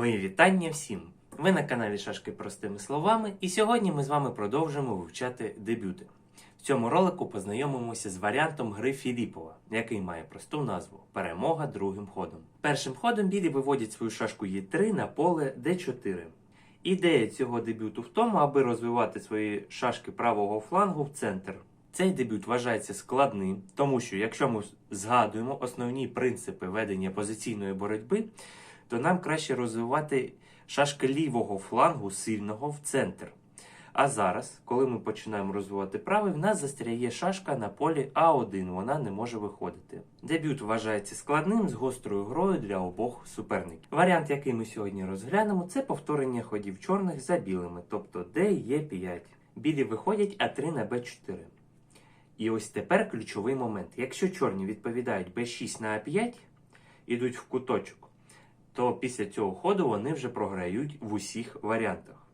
Мої вітання всім! Ви на каналі Шашки простими словами, і сьогодні ми з вами продовжимо вивчати дебюти. В цьому ролику познайомимося з варіантом гри Філіпова, який має просту назву Перемога другим ходом. Першим ходом білі виводять свою шашку Е3 на поле Д4. Ідея цього дебюту в тому, аби розвивати свої шашки правого флангу в центр. Цей дебют вважається складним, тому що якщо ми згадуємо основні принципи ведення позиційної боротьби, то нам краще розвивати шашки лівого флангу сильного в центр. А зараз, коли ми починаємо розвивати правий, в нас застряє шашка на полі А1, вона не може виходити. Дебют вважається складним з гострою грою для обох суперників. Варіант, який ми сьогодні розглянемо, це повторення ходів чорних за білими, тобто Д, Е5. Білі виходять А3 на Б4. І ось тепер ключовий момент. Якщо чорні відповідають Б6 на А5, ідуть в куточок, то після цього ходу вони вже програють в усіх варіантах.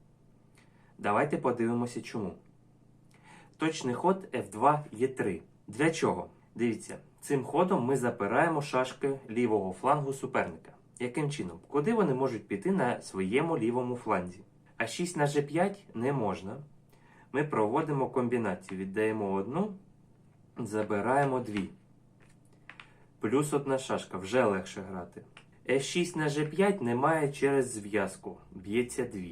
Давайте подивимося чому. Точний ход F2 Е3. Для чого? Дивіться, цим ходом ми запираємо шашки лівого флангу суперника. Яким чином? Куди вони можуть піти на своєму лівому фланзі? А 6 на G5 не можна. Ми проводимо комбінацію. Віддаємо одну, забираємо дві. Плюс одна шашка, вже легше грати. F6 на G5 немає через зв'язку, б'ється 2.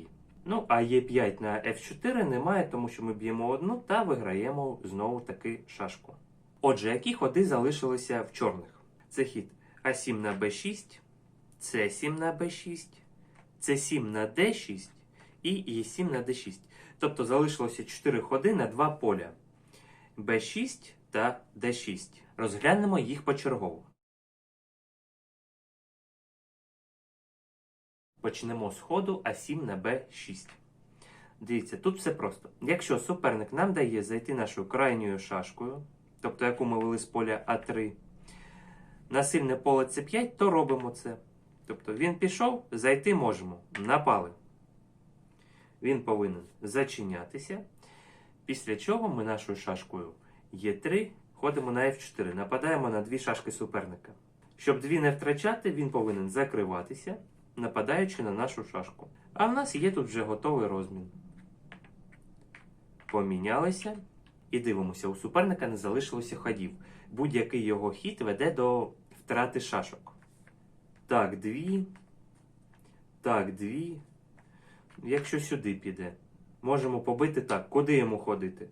Ну, а Е5 на F4 немає, тому що ми б'ємо одну та виграємо знову таки шашку. Отже, які ходи залишилися в чорних? Це хід А7 на Б6, С7 на Б6, С7 на Д6 і Е7 на Д6. Тобто залишилося 4 ходи на 2 поля Б6 та Д6. Розглянемо їх почергово. Почнемо з ходу А7 на Б6. Дивіться, тут все просто. Якщо суперник нам дає зайти нашою крайньою шашкою, тобто яку ми вели з поля А3, на сильне поле С5, то робимо це. Тобто він пішов, зайти можемо. Напали. Він повинен зачинятися. Після чого ми нашою шашкою Е3 ходимо на F4, нападаємо на дві шашки суперника. Щоб дві не втрачати, він повинен закриватися нападаючи на нашу шашку. А в нас є тут вже готовий розмін. Помінялися. І дивимося, у суперника не залишилося ходів. Будь-який його хід веде до втрати шашок. Так, дві. Так, дві. Якщо сюди піде, можемо побити так. Куди йому ходити?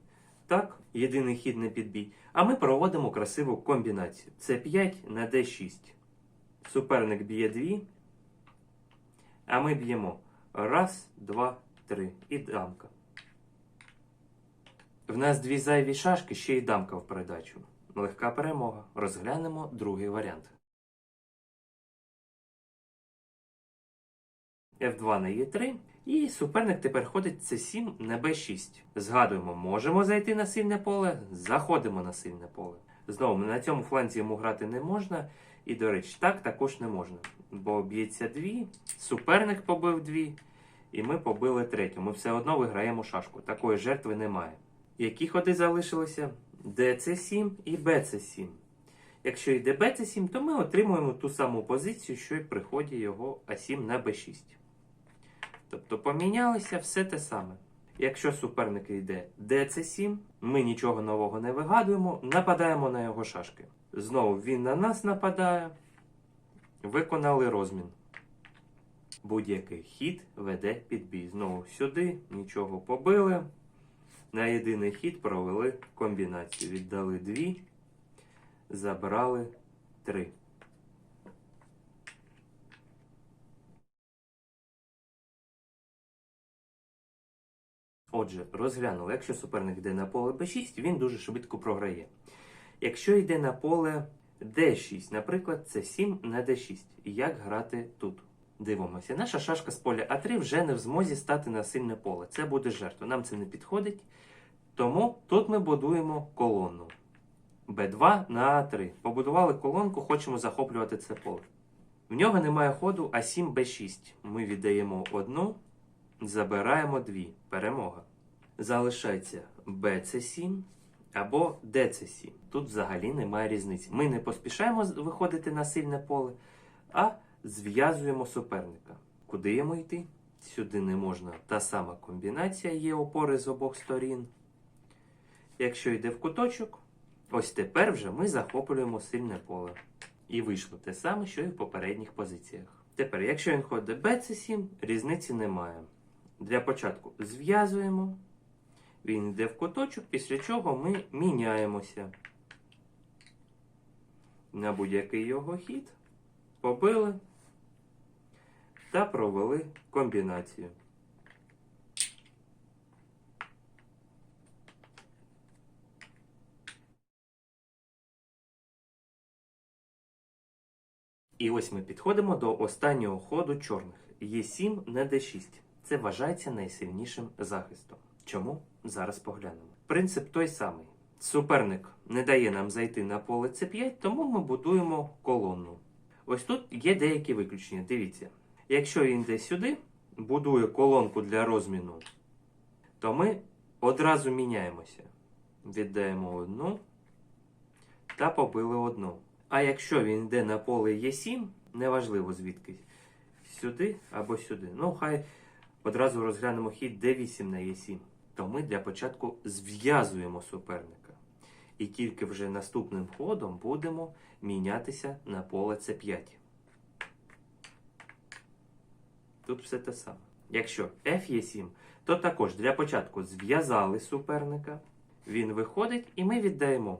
Так, єдиний хід не підбій. А ми проводимо красиву комбінацію. Це 5 на d6. Суперник б'є 2. А ми б'ємо раз, два, три. І дамка. В нас дві зайві шашки, ще й дамка в передачу. Легка перемога. Розглянемо другий варіант. F2 на E3. І суперник тепер ходить C7 на B6. Згадуємо, можемо зайти на сильне поле, заходимо на сильне поле. Знову на цьому фланзі йому грати не можна. І, до речі, так також не можна. Бо б'ється дві, суперник побив дві, і ми побили третю. Ми все одно виграємо шашку. Такої жертви немає. Які ходи залишилися? ДЦ7 і БЦ7. Якщо йде БЦ7, то ми отримуємо ту саму позицію, що й при ході його А7 на Б6. Тобто помінялися все те саме. Якщо суперник йде ДЦ7, ми нічого нового не вигадуємо, нападаємо на його шашки. Знову він на нас нападає. Виконали розмін. Будь-який хід веде під бій. Знову сюди, нічого побили. На єдиний хід провели комбінацію. Віддали дві, забрали три. Отже, розглянули, якщо суперник йде на поле b6, він дуже швидко програє. Якщо йде на поле d6, наприклад, це 7 на d6. Як грати тут? Дивимося, наша шашка з поля А3 вже не в змозі стати на сильне поле. Це буде жертва. Нам це не підходить. Тому тут ми будуємо колонну. Б2 на А3. Побудували колонку, хочемо захоплювати це поле. В нього немає ходу А7 Б6. Ми віддаємо одну, забираємо дві. Перемога. Залишається БЦ7 або ДЦ7. Тут взагалі немає різниці. Ми не поспішаємо виходити на сильне поле, а зв'язуємо суперника. Куди йому йти? Сюди не можна. Та сама комбінація є опори з обох сторін. Якщо йде в куточок, ось тепер вже ми захоплюємо сильне поле. І вийшло те саме, що і в попередніх позиціях. Тепер, якщо він ходить BC7, різниці немає. Для початку зв'язуємо. Він йде в куточок, після чого ми міняємося. На будь-який його хід побили та провели комбінацію. І ось ми підходимо до останнього ходу чорних. Є7 на d6. Це вважається найсильнішим захистом. Чому? Зараз поглянемо. Принцип той самий. Суперник не дає нам зайти на поле c5, тому ми будуємо колонну. Ось тут є деякі виключення. Дивіться, якщо він йде сюди, будує колонку для розміну, то ми одразу міняємося. Віддаємо одну та побили одну. А якщо він йде на поле Е7, неважливо звідки, сюди або сюди. Ну, хай одразу розглянемо хід d8 на Е7. То ми для початку зв'язуємо суперника. І тільки вже наступним ходом будемо мінятися на поле С5. Тут все те саме. Якщо F є 7, то також для початку зв'язали суперника. Він виходить і ми віддаємо.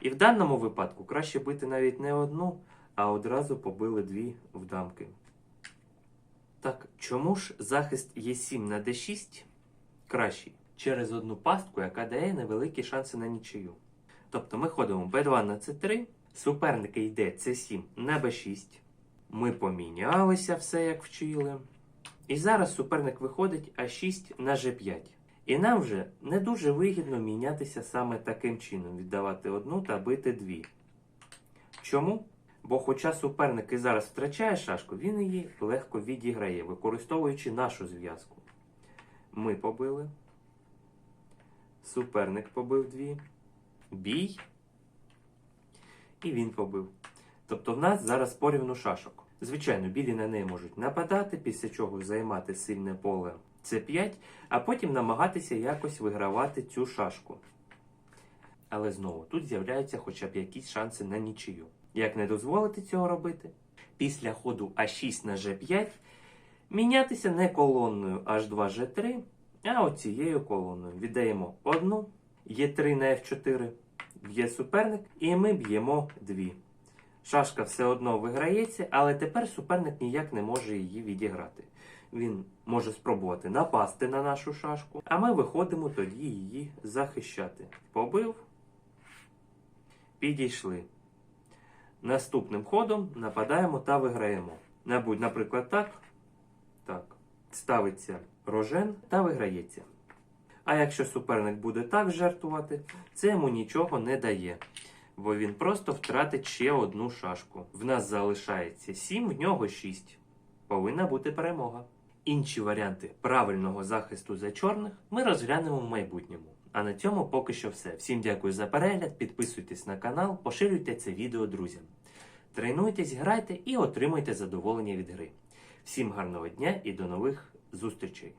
І в даному випадку краще бити навіть не одну, а одразу побили дві в дамки. Так, чому ж захист Е7 на d6 кращий? Через одну пастку, яка дає невеликі шанси на нічию. Тобто ми ходимо b2 на c3, суперник йде c7 на b6. Ми помінялися все як вчили. І зараз суперник виходить а6 на g5. І нам вже не дуже вигідно мінятися саме таким чином, віддавати одну та бити дві. Чому? Бо хоча суперник і зараз втрачає шашку, він її легко відіграє, використовуючи нашу зв'язку. Ми побили. Суперник побив дві. Бій. І він побив. Тобто в нас зараз порівну шашок. Звичайно, білі на неї можуть нападати, після чого займати сильне поле С5, а потім намагатися якось вигравати цю шашку. Але знову тут з'являються хоча б якісь шанси на нічию. Як не дозволити цього робити? Після ходу А6 на Ж5 мінятися не колонною H2G3, а оцією колоною. Віддаємо одну, Е3 на F4, б'є суперник, і ми б'ємо дві. Шашка все одно виграється, але тепер суперник ніяк не може її відіграти. Він може спробувати напасти на нашу шашку, а ми виходимо тоді її захищати. Побив, підійшли. Наступним ходом нападаємо та виграємо. Наприклад, так. Так. Ставиться рожен та виграється. А якщо суперник буде так жертвувати, це йому нічого не дає. Бо він просто втратить ще одну шашку. В нас залишається 7, в нього 6. Повинна бути перемога. Інші варіанти правильного захисту за чорних ми розглянемо в майбутньому. А на цьому поки що все. Всім дякую за перегляд, підписуйтесь на канал, поширюйте це відео друзям. Тренуйтесь, грайте і отримуйте задоволення від гри. Всім гарного дня і до нових зустрічей!